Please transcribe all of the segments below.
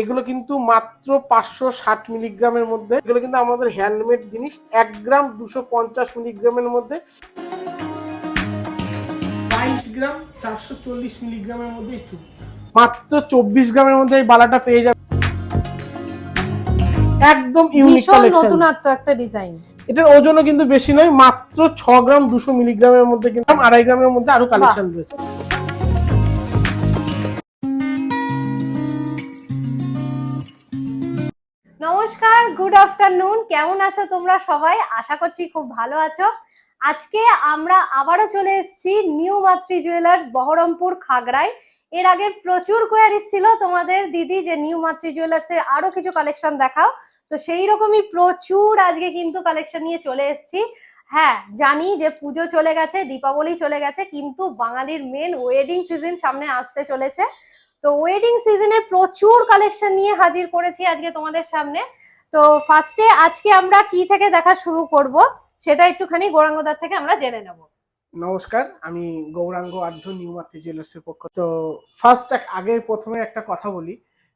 এগুলো কিন্তু মাত্র পাঁচশো ষাট মিলিগ্রামের মধ্যে। এগুলো কিন্তু আমাদের হ্যান্ডমেড জিনিস এক গ্রাম দুশো পঞ্চাশ মিলিগ্রামের মধ্যে। বাইশ গ্রাম চারশো চল্লিশ মিলিগ্রামের মধ্যে মাত্র চব্বিশ গ্রামের মধ্যে এই বালাটা পেয়ে যাবে একদম ইউনিক কালেকশন নতুনত্ব একটা ডিজাইন এটার ওজনও কিন্তু বেশি নয় মাত্র ছ গ্রাম দুশো মিলিগ্রামের মধ্যে কিন্তু আড়াই গ্রামের মধ্যে আরও কালেকশন রয়েছে। নমস্কার গুড আফটারনুন কেমন আছো তোমরা সবাই? আশা করছি খুব ভালো আছো। আজকে আমরা আবারও চলে এসেছি নিউ মাতৃ জুয়েলার্স বহরমপুর খাগড়ায়। এর আগে প্রচুর কোয়ারিজ ছিল তোমাদের, দিদি, যে নিউ মাতৃ জুয়েলার্স এর আরও কিছু কালেকশন দেখাও। তো সেই রকমই প্রচুর আজকে কিন্তু কালেকশন নিয়ে চলে এসেছি। হ্যাঁ জানি যে পুজো চলে গেছে, দীপাবলি চলে গেছে, কিন্তু বাঙালির মেন ওয়েডিং সিজন সামনে আসতে চলেছে। তো ওয়েডিং সিজনে প্রচুর কালেকশন নিয়ে হাজির করেছি আজকে তোমাদের সামনে। তো ফার্স্টে আজকে আমরা কি থেকে দেখা শুরু করব, সেটা একটুখানি গৌরাঙ্গদার থেকে আমরা জেনে নেব। নমস্কার, আমি গৌরাঙ্গ আঢ্য নিউ মাতৃ জুয়েলার্স এর পক্ষ তো ফার্স্ট আগে প্রথমে একটা কথা বলি,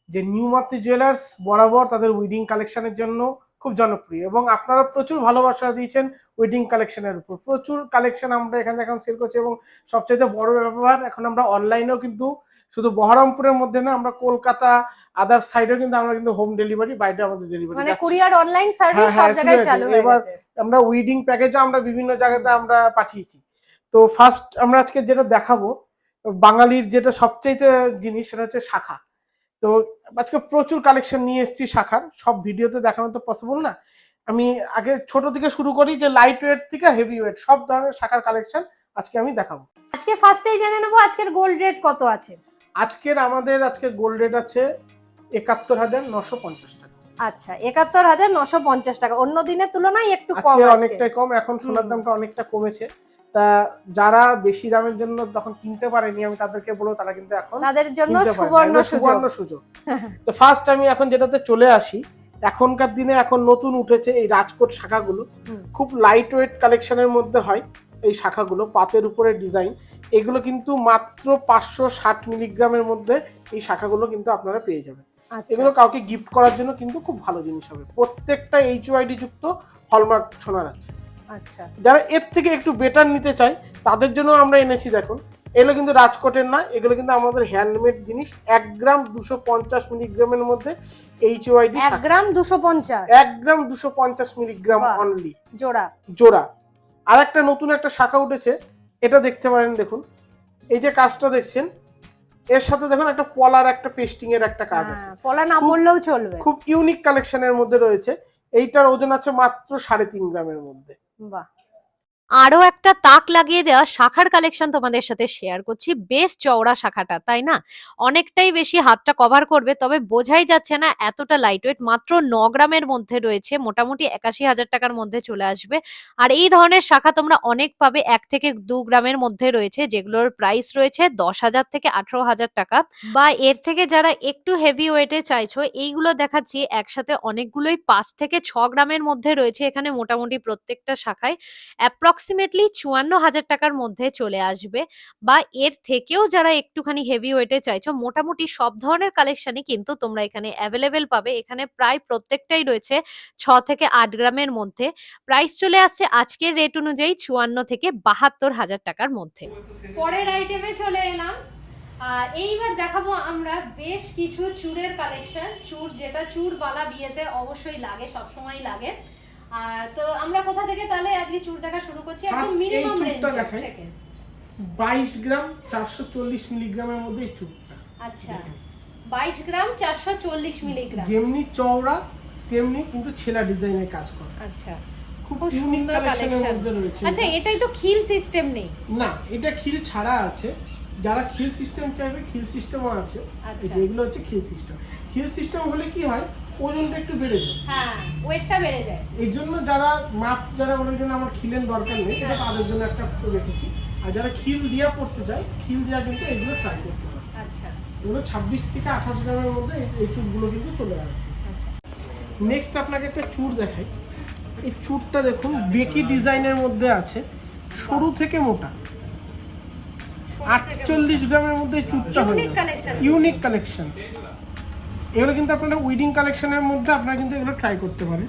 যে নিউ মাতৃ জুয়েলার্স বরাবর তাদের উইডিং কালেকশনের জন্য খুব জনপ্রিয় এবং আপনারা প্রচুর ভালোবাসা দিয়েছেন ওয়েডিং কালেকশনের উপর। প্রচুর কালেকশন আমরা এখানে এখন সেল করছি এবং সবচেয়ে বড় ব্যাপার এখন আমরা অনলাইনেও কিন্তু শুধু বহরমপুরের মধ্যে না আমরা কলকাতা আদার সাইডেও কিন্তু আমরা কিন্তু হোম ডেলিভারি বাইরে আমাদের ডেলিভারি মানে কুরিয়ার অনলাইন সার্ভিস সব জায়গায় চালু। হয়ে গেছে। আমরা উইডিং প্যাকেজও আমরা বিভিন্ন জায়গাতে আমরা পাঠিয়েছি। তো ফার্স্ট আমরা আজকে যেটা দেখাবো বাঙালির যেটা সবচাইতে জিনিস সেটা হচ্ছে শাখা। তো আজকে প্রচুর কালেকশন নিয়ে এসেছি শাখার। সব ভিডিওতে দেখানো তো পসিবল না। আমি আগে ছোট থেকে শুরু করি যে লাইট ওয়েট থেকে হেভি ওয়েট সব ধরনের শাখার কালেকশন আজকে আমি দেখাবো। আজকে ফার্স্টেই জেনে নেব আজকের গোল্ড রেট কত আছে। আজকের আমাদের আজকে গোল্ড রেট আছে একাত্তর হাজার নশো পঞ্চাশ টাকা। আচ্ছা একাত্তর হাজার নশো পঞ্চাশ টাকা। অন্য দিনের তুলনায় একটু কম অনেকটাই কম এখন সোনার দামটা অনেকটা কমেছে। তা যারা বেশি দামের জন্য তখন কিনতে পারেনি আমি তাদেরকে বলব তারা কিন্তু এখন তাদের জন্য সুবর্ণ সুযোগ। সুবর্ণ সুযোগ। তো ফার্স্ট আমি এখন যেটাতে চলে আসি এখনকার দিনে এখন নতুন উঠেছে এই রাজকোট শাখাগুলো। খুব লাইট ওয়েট কালেকশনের মধ্যে হয় এই শাখাগুলো পাতের উপরে ডিজাইন এগুলো কিন্তু মাত্র পাঁচশো ষাট মিলিগ্রামের মধ্যে এই শাখাগুলো কিন্তু আপনারা পেয়ে যাবেন। আচ্ছা। এগুলো কাউকে গিফট করার জন্য কিন্তু খুব ভালো জিনিস হবে। প্রত্যেকটা এইচ ওয়াইডি যুক্ত হলমার্ক সোনার আছে। আচ্ছা। যারা এর থেকে একটু বেটার নিতে চায় তাদের জন্য আমরা এনেছি দেখুন। এগুলো কিন্তু রাজকোটের না এগুলো কিন্তু আমাদের হ্যান্ডমেড জিনিস। এক গ্রাম দুশো পঞ্চাশ মিলিগ্রামের মধ্যে এইচ ওয়াইডি এক গ্রাম দুশো পঞ্চাশ? এক গ্রাম দুশো পঞ্চাশ মিলিগ্রাম অনলি জোড়া। জোড়া। আর একটা নতুন একটা শাখা উঠেছে এটা দেখতে পারেন দেখুন। এই যে কাজটা দেখছেন এর সাথে দেখুন একটা পলার একটা পেস্টিং এর একটা কাজ আছে। হ্যাঁ, পলা না বললেও চলবে। খুব ইউনিক কালেকশনের মধ্যে রয়েছে। এইটার ওজন আছে মাত্র সাড়ে তিন গ্রামের মধ্যে। বাহ। আরও একটা তাক লাগিয়ে দেওয়া শাখার কালেকশন তোমাদের সাথে শেয়ার করছি। বেশ চওড়া শাখাটা, তাই না? অনেকটাই বেশি হাতটা কভার করবে, তবে বোঝাই যাচ্ছে না এতটা লাইট ওয়েট মাত্র ন গ্রামের মধ্যে রয়েছে, মোটামুটি একাশি হাজার টাকার মধ্যে চলে আসবে। আর এই ধরনের শাখা তোমরা অনেক পাবে, এক থেকে দু গ্রামের মধ্যে রয়েছে, যেগুলোর প্রাইস রয়েছে দশ হাজার থেকে আঠারো হাজার টাকা। বা এর থেকে যারা একটু হেভি ওয়েটে চাইছো, এইগুলো দেখাচ্ছি, একসাথে অনেকগুলোই পাঁচ থেকে ছ গ্রামের মধ্যে রয়েছে, এখানে মোটামুটি প্রত্যেকটা শাখায়। অ্যাপ্রক্সিমেটলি চুয়ান্ন হাজার টাকার মধ্যে চলে আসবে বা এর থেকেও যারা একটুখানি হেভি ওয়েটে চাইছো, মোটামুটি সব ধরনের কালেকশনই কিন্তু তোমরা এখানে অ্যাভেলেবেল পাবে। এখানে প্রায় প্রত্যেকটাই রয়েছে ছ থেকে আট গ্রামের মধ্যে। প্রাইস চলে আসছে আজকের রেট অনুযায়ী চুয়ান্ন থেকে বাহাত্তর হাজার টাকার মধ্যে। পরের আইটেমে চলে এলাম। এইবার দেখাবো আমরা বেশ কিছু চুড়ের কালেকশন চুড় যেটা চুড় বালা বিয়েতে অবশ্যই লাগে সবসময় লাগে। আর তো আমরা কোথা থেকে তাহলে আজকে দেখা শুরু করছি? একদম মিনিমাম রেঞ্জ থেকে। বাইশ গ্রাম চারশো চল্লিশ মিলিগ্রামের মধ্যে এই আচ্ছা। বাইশ গ্রাম চারশো চল্লিশ মিলিগ্রাম। যেমনি চওড়া তেমনি কিন্তু ছেলা ডিজাইনের কাজ করে। আচ্ছা। খুব সুন্দর। মধ্যে রয়েছে আচ্ছা এটাই তো খিল সিস্টেম নেই। না এটা খিল ছাড়া আছে। যারা খিল সিস্টেম চাইবে খিল সিস্টেমও আছে। আচ্ছা। এগুলো হচ্ছে খিল সিস্টেম খিল সিস্টেম হলে কি হয়? ওজনটা একটু বেড়ে যায়। হ্যাঁ ওয়েটটা বেড়ে যায়। এই জন্য যারা মাপ যারা বলে যে না, আমার খিলের দরকার নেই সেটা হ্যাঁ। তাদের জন্য একটা রেখেছি। আর যারা খিল দিয়া পড়তে চায় খিল দিয়া কিন্তু এগুলো ট্রাই করতে পারে। আচ্ছা। এগুলো ছাব্বিশ থেকে আঠাশ গ্রামের মধ্যে এই- চুপগুলো কিন্তু চলে আসবে। আচ্ছা। নেক্সট আপনাকে একটা চুর দেখাই। এই চুরটা দেখুন বেকি ডিজাইনের মধ্যে আছে। সরু থেকে মোটা। আটচল্লিশ গ্রামের মধ্যে চুরটা হয়ে ইউনিক কালেকশন এগুলো কিন্তু আপনারা উইডিং কালেকশনের মধ্যে আপনারা কিন্তু এগুলো ট্রাই করতে পারেন।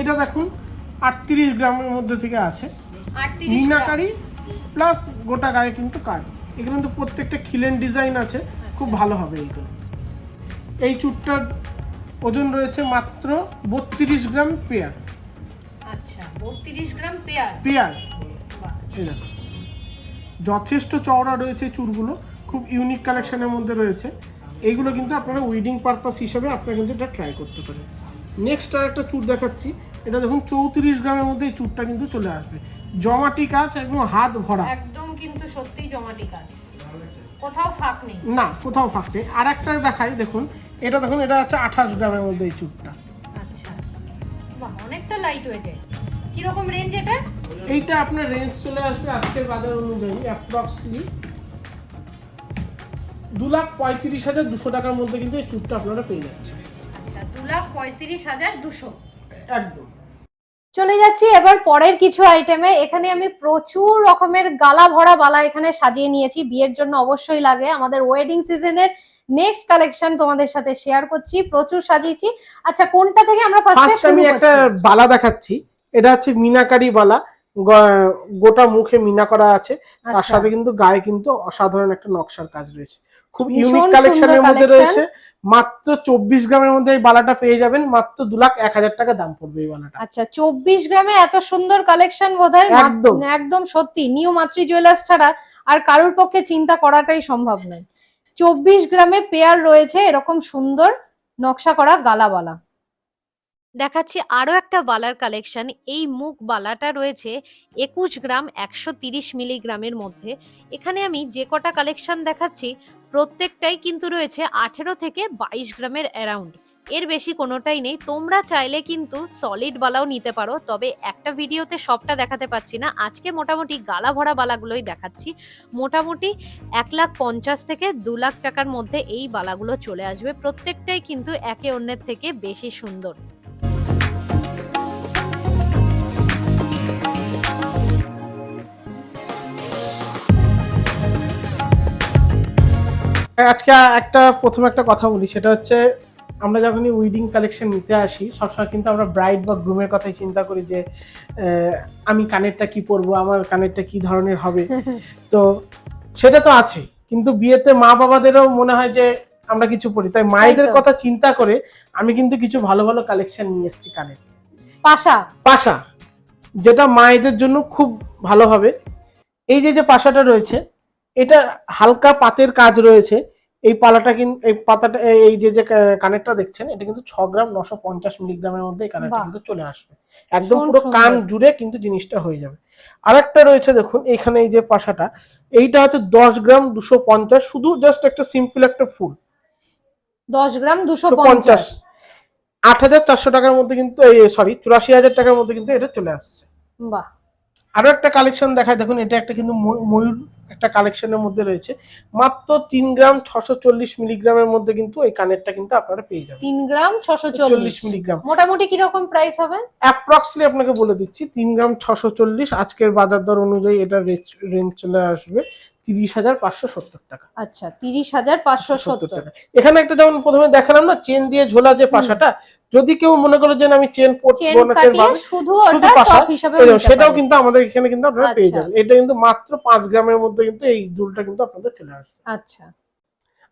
এটা দেখুন আটত্রিশ গ্রামের মধ্যে থেকে আছে। মিনাকারি প্লাস গোটা গায়ে কিন্তু কাজ এগুলো কিন্তু প্রত্যেকটা খিলেন ডিজাইন আছে। খুব ভালো হবে এইগুলো এই চুটটার ওজন রয়েছে মাত্র বত্রিশ গ্রাম পেয়ার আচ্ছা বত্রিশ গ্রাম পেয়ার পেয়ার যথেষ্ট চওড়া রয়েছে চুরগুলো খুব ইউনিক কালেকশনের মধ্যে রয়েছে। এইগুলো কিন্তু আপনারা উইডিং পারপাস হিসাবে আপনারা কিন্তু এটা ট্রাই করতে পারেন। নেক্সট আর একটা চুর দেখাচ্ছি এটা দেখুন চৌত্রিশ গ্রামের মধ্যে এই চুরটা কিন্তু চলে আসবে। জমাটি কাজ একদম হাত ভরা। একদম কিন্তু সত্যি জমাটি কাজ কোথাও ফাঁক নেই। না কোথাও ফাঁকতে আর একটা দেখাই দেখুন এটা দেখুন এটা আছে আঠাশ গ্রামের মধ্যে এই চুরটা। আচ্ছা। বাহ অনেকটা লাইট ওয়েটের কীরকম রেঞ্জ এটার? এইটা আপনার রেঞ্জ চলে আসবে আজকের বাজার অনুযায়ী অ্যাপ্রক্সলি দু লাখ পঁয়ত্রিশ হাজার দুশো টাকার মধ্যে কিন্তু এই চুরটা আপনারা পেয়ে যাচ্ছেন। আচ্ছা দু লাখ পঁয়ত্রিশ হাজার দুশো। একদম। চলে যাচ্ছি এবার পরের কিছু আইটেমে এখানে আমি প্রচুর রকমের গালা ভরা বালা এখানে সাজিয়ে নিয়েছি। বিয়ের জন্য অবশ্যই লাগে। আমাদের ওয়েডিং সিজনের নেক্সট কালেকশন তোমাদের সাথে শেয়ার করছি। প্রচুর সাজিয়েছি। আচ্ছা কোনটা থেকে আমরা ফার্স্টে শুরু আমি একটা বালা দেখাচ্ছি। এটা হচ্ছে মিনাকারি বালা। গোটা মুখে মিনা করা আছে। তার আচ্ছা। সাথে কিন্তু গায়ে কিন্তু অসাধারণ একটা নকশার কাজ রয়েছে। খুব ইউনিক কালেকশনের মধ্যে রয়েছে। মাত্র চব্বিশ গ্রামের মধ্যে এই বালাটা পেয়ে যাবেন। মাত্র দু লাখ এক হাজার টাকা দাম পড়বে এই বালাটা। আচ্ছা চব্বিশ গ্রামে এত সুন্দর কালেকশন বোধ হয় একদম। একদম সত্যি নিউ মাতৃ জুয়েলার্স ছাড়া আর কারোর পক্ষে চিন্তা করাটাই সম্ভব নয়। চব্বিশ গ্রামে পেয়ার রয়েছে এরকম সুন্দর নকশা করা গালাবালা। দেখাচ্ছি আরও একটা বালার কালেকশন এই মুখ বালাটা রয়েছে একুশ গ্রাম একশো তিরিশ মিলিগ্রামের মধ্যে। এখানে আমি যে কটা কালেকশন দেখাচ্ছি, প্রত্যেকটাই কিন্তু রয়েছে আঠেরো থেকে বাইশ গ্রামের অ্যারাউন্ড এর বেশি কোনোটাই নেই। তোমরা চাইলে কিন্তু সলিড বালাও নিতে পারো, তবে একটা ভিডিওতে সবটা দেখাতে পাচ্ছি না। আজকে মোটামুটি গালা ভরা বালাগুলোই দেখাচ্ছি। মোটামুটি এক লাখ পঞ্চাশ থেকে দু লাখ টাকার মধ্যে এই বালাগুলো চলে আসবে। প্রত্যেকটাই কিন্তু একে অন্যের থেকে বেশি সুন্দর। আজকে একটা প্রথম একটা কথা বলি সেটা হচ্ছে আমরা যখনই উইডিং কালেকশন নিতে আসি সবসময় কিন্তু আমরা ব্রাইড বা গ্রুমের কথাই চিন্তা করি যে আমি কানেরটা কি পরবো আমার কানেরটা কি ধরনের হবে। তো সেটা তো আছে কিন্তু বিয়েতে মা বাবাদেরও মনে হয় যে আমরা কিছু পড়ি তাই মায়েদের কথা চিন্তা করে আমি কিন্তু কিছু ভালো ভালো কালেকশন নিয়ে এসেছি কানের। পাশা? পাশা যেটা মায়েদের জন্য খুব ভালো হবে। এই যে যে পাশাটা রয়েছে এটা হালকা পাতের কাজ রয়েছে। এই পালাটা কিন্তু এই পাতাটা এই- যে যে কানেরটা দেখছেন এটা কিন্তু ছ গ্রাম নশো পঞ্চাশ মিলিগ্রামের মধ্যে এই কানেরটা কিন্তু চলে আসবে। একদম পুরো কান জুড়ে কিন্তু জিনিসটা হয়ে যাবে। আর একটা রয়েছে দেখুন এখানে এই যে পাশাটা এইটা হচ্ছে দশ গ্রাম দুশো পঞ্চাশ শুধু জাস্ট একটা সিম্পল একটা ফুল। দশ গ্রাম দুশো পঞ্চাশ। আট হাজার চারশো টাকার মধ্যে কিন্তু সরি চুরাশি হাজার টাকার মধ্যে কিন্তু এটা চলে আসছে। বাহ! আরও একটা কালেকশন দেখায় দেখুন এটা একটা কিন্তু ময়ূ- ময়ূর একটা কালেকশনের মধ্যে রয়েছে। মাত্র তিন গ্রাম ছশো চল্লিশ মিলিগ্রামের মধ্যে কিন্তু এই কানেরটা কিন্তু আপনারা পেয়ে যাবেন। তিন গ্রাম ছশো চল্লিশ। মিলিগ্রাম। মোটামুটি কীরকম প্রাইস হবে? অ্যাপ্রক্সলি আপনাকে বলে দিচ্ছি তিন গ্রাম ছশো চল্লিশ আজকের বাজার দর অনুযায়ী এটা রেঞ্জ চলে আসবে তিরিশ হাজার পাঁচশো সত্তর টাকা। আচ্ছা তিরিশ হাজার পাঁচশো সত্তর। টাকা। এখানে একটা যেমন প্রথমে দেখালাম না চেন দিয়ে ঝোলা যে পাশাটা যদি কেউ মনে করে যে আমি চেন পরবো না চেন কাটিয়ে শুধু ওটা টপ হিসাবে সেটাও কিন্তু আমাদের এখানে কিন্তু আপনারা পেয়ে আচ্ছা। যাবেন। এটা কিন্তু মাত্র পাঁচ গ্রামের মধ্যে কিন্তু এই দুলটা কিন্তু আপনাদের চলে আসবে। আচ্ছা।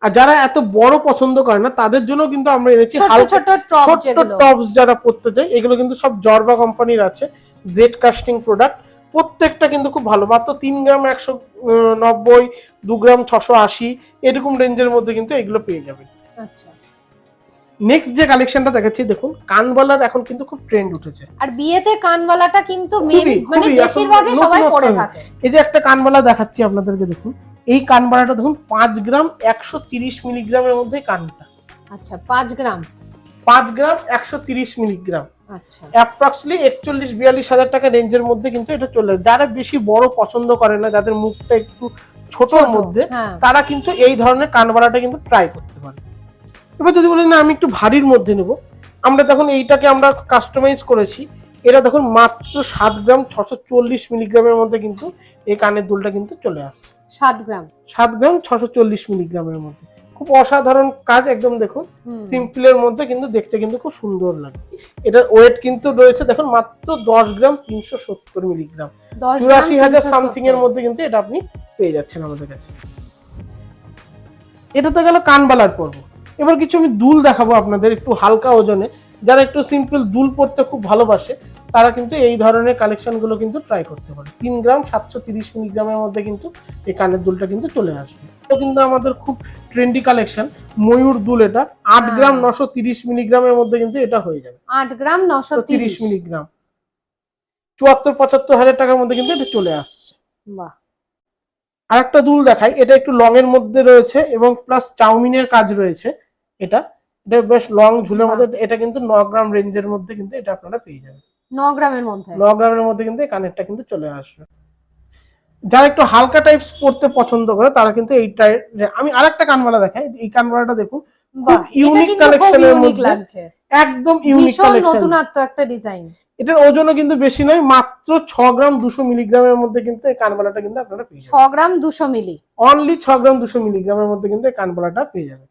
আর যারা এত বড় পছন্দ করে না তাদের জন্য কিন্তু আমরা এনেছি ছোট টপস যারা পড়তে চায় এগুলো কিন্তু সব জর্বা কোম্পানির আছে জেড কাস্টিং প্রোডাক্ট প্রত্যেকটা কিন্তু খুব ভালো মাত্র তিন গ্রাম একশো নব্বই দু গ্রাম ছশো আশি এরকম রেঞ্জের মধ্যে কিন্তু এগুলো পেয়ে যাবেন। আচ্ছা। নেক্সট যে কালেকশনটা দেখাচ্ছি দেখুন কানবালার এখন কিন্তু খুব ট্রেন্ড উঠেছে। আর বিয়েতে কানবালাটা কিন্তু মেন মানে বেশিরভাগই সবাই পরে থাকে। এই যে একটা কানবালা দেখাচ্ছি আপনাদেরকে দেখুন এই কানবালাটা দেখুন পাঁচ গ্রাম একশো তিরিশ মিলিগ্রামের মধ্যে কানটা। আচ্ছা পাঁচ গ্রাম? পাঁচ গ্রাম একশো তিরিশ মিলিগ্রাম। আচ্ছা। অ্যাপ্রক্সলি একচল্লিশ বিয়াল্লিশ হাজার টাকা রেঞ্জের মধ্যে কিন্তু এটা চলে। যারা বেশি বড় পছন্দ করে না যাদের মুখটা একটু ছোটর মধ্যে হ্যাঁ। তারা কিন্তু এই ধরনের কানবালাটা কিন্তু ট্রাই করতে পারে। এবার যদি বলেন না আমি একটু ভারীর মধ্যে নেব। আমরা তখন এইটাকে আমরা কাস্টমাইজ করেছি। এটা দেখুন মাত্র সাত গ্রাম ছশো চল্লিশ মিলিগ্রামের মধ্যে কিন্তু এই কানের দুলটা কিন্তু চলে আসছে। সাত গ্রাম। সাত গ্রাম ছশো চল্লিশ মিলিগ্রামের মধ্যে। খুব অসাধারণ কাজ একদম দেখুন সিম্পলের মধ্যে কিন্তু দেখতে কিন্তু খুব সুন্দর লাগে। এটার ওয়েট কিন্তু রয়েছে দেখুন মাত্র দশ গ্রাম তিনশো সত্তর মিলিগ্রাম। চুরাশি হাজার 370 সামথিং এর মধ্যে কিন্তু এটা আপনি পেয়ে যাচ্ছেন আমাদের কাছে। এটা তো গেল কানবালার পর্ব। এবার কিছু আমি দুল দেখাবো আপনাদের একটু হালকা ওজনে। যারা একটু সিম্পল দুল পড়তে খুব ভালোবাসে তারা কিন্তু এই ধরনের কালেকশনগুলো কিন্তু ট্রাই করতে পারে। তিন গ্রাম সাতশো তিরিশ মিলিগ্রামের মধ্যে কিন্তু এই কানের দুলটা কিন্তু চলে আসবে। তো কিন্তু আমাদের খুব ট্রেন্ডি কালেকশন ময়ূর দুল এটা। আট হ্যাঁ। গ্রাম নশো তিরিশ মিলিগ্রামের মধ্যে কিন্তু এটা হয়ে যাবে। আট গ্রাম নশো তিরিশ। তিরিশ মিলিগ্রাম। চুয়াত্তর পঁচাত্তর হাজার টাকার মধ্যে কিন্তু এটা চলে আসছে। বাহ। আরেকটা দুল দেখাই এটা একটু লং এর মধ্যে রয়েছে এবং প্লাস চাউমিনের কাজ রয়েছে এটা। এটা বেশ লং ঝুলের মধ্যে এটা কিন্তু ন গ্রাম রেঞ্জের মধ্যে কিন্তু এটা আপনারা পেয়ে যাবেন। ন গ্রামের মধ্যে? ন গ্রামের মধ্যে কিন্তু কানেরটা কিন্তু চলে আসবে। যারা একটু হালকা টাইপস পড়তে পছন্দ করে তারা কিন্তু এই টাইপ আমি আরেকটা কানবালা দেখাই এই কানবালাটা দেখুন খুব collection এর মধ্যে লাগছে। একদম ইউনিক কালেকশন নতুনত্ব একটা ডিজাইন এটার ওজনও কিন্তু বেশি নয় মাত্র ছ গ্রাম দুশো মিলিগ্রামের মধ্যে কিন্তু এই কানবালাটা কিন্তু আপনারা পেয়ে যাবেন। ছ গ্রাম দুশো মিলি। অনলি ছ গ্রাম দুশো মিলিগ্রামের মধ্যে কিন্তু এই কানবালাটা পেয়ে যাবেন।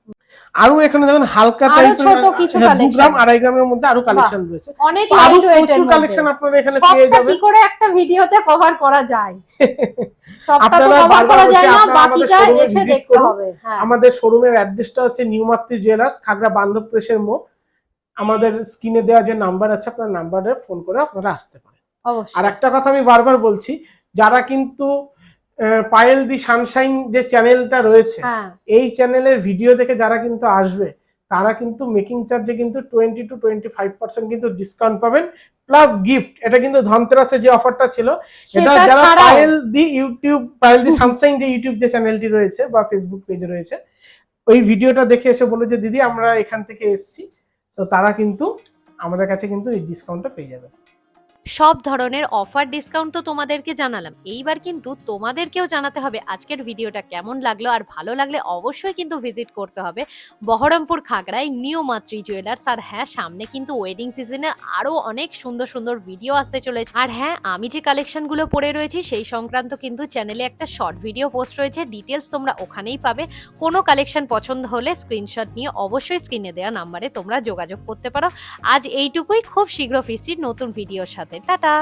আরও এখানে দেখুন হালকা টাইপের। গ্রাম আড়াই গ্রামের মধ্যে আরও কালেকশন রয়েছে। অনেক লাইট ওয়েটের কালেকশন আপনারা এখানে পেয়ে যাবেন। কি করে একটা ভিডিওতে কভার করা যায়? সবটা তো কভার করা যায় না আমাদের বাকিটা এসে দেখতে হবে হ্যাঁ। আমাদের শোরুমের অ্যাড্রেসটা হচ্ছে নিউ মাতৃ জুয়েলার্স খাগড়া বান্ধব প্রেসের মোড়। আমাদের স্ক্রিনে দেওয়া যে নাম্বার আছে আপনার নাম্বারে ফোন করে আপনারা আসতে পারেন। আর একটা কথা আমি বারবার বলছি যারা কিন্তু পায়েল দি সানশাইন যে চ্যানেলটা রয়েছে হ্যাঁ। এই চ্যানেলের ভিডিও দেখে যারা কিন্তু আসবে তারা কিন্তু মেকিং চার্জে কিন্তু twenty two twenty five percent কিন্তু ডিসকাউন্ট পাবেন প্লাস গিফট এটা কিন্তু ধনতেরাসে যে অফারটা ছিল এটা সেটা যারা পায়েল দি ইউটিউব পায়েল দি সানসাইন যে ইউটিউব যে চ্যানেলটি রয়েছে বা ফেসবুক পেজ রয়েছে ওই ভিডিওটা দেখে এসে বলে যে দিদি আমরা এখান থেকে এসেছি। তো তারা কিন্তু আমাদের কাছে কিন্তু এই ডিসকাউন্টটা পেয়ে যাবে। সব ধরনের অফার ডিসকাউন্ট তো তোমাদেরকে জানালাম। এইবার কিন্তু তোমাদেরকেও জানাতে হবে আজকের ভিডিওটা কেমন লাগল আর ভালো লাগলে অবশ্যই কিন্তু ভিজিট করতে হবে বহরমপুর খাগড়ায় নিউ মাতৃ জুয়েলার্স আর হ্যাঁ সামনে কিন্তু ওয়েডিং সিজনের আরও অনেক সুন্দর সুন্দর ভিডিও আসতে চলেছে। আর হ্যাঁ আমি যে কালেকশনগুলো পড়ে রয়েছি, সেই সংক্রান্ত কিন্তু চ্যানেলে একটা শর্ট ভিডিও পোস্ট রয়েছে। ডিটেলস তোমরা ওখানেই পাবে। কোনো কালেকশন পছন্দ হলে স্ক্রিনশট নিয়ে অবশ্যই স্ক্রিনে দেওয়া নাম্বারে তোমরা যোগাযোগ করতে পারো। আজ এইটুকুই। খুব শীঘ্র ফিরছি নতুন ভিডিওর সাথে টাটা।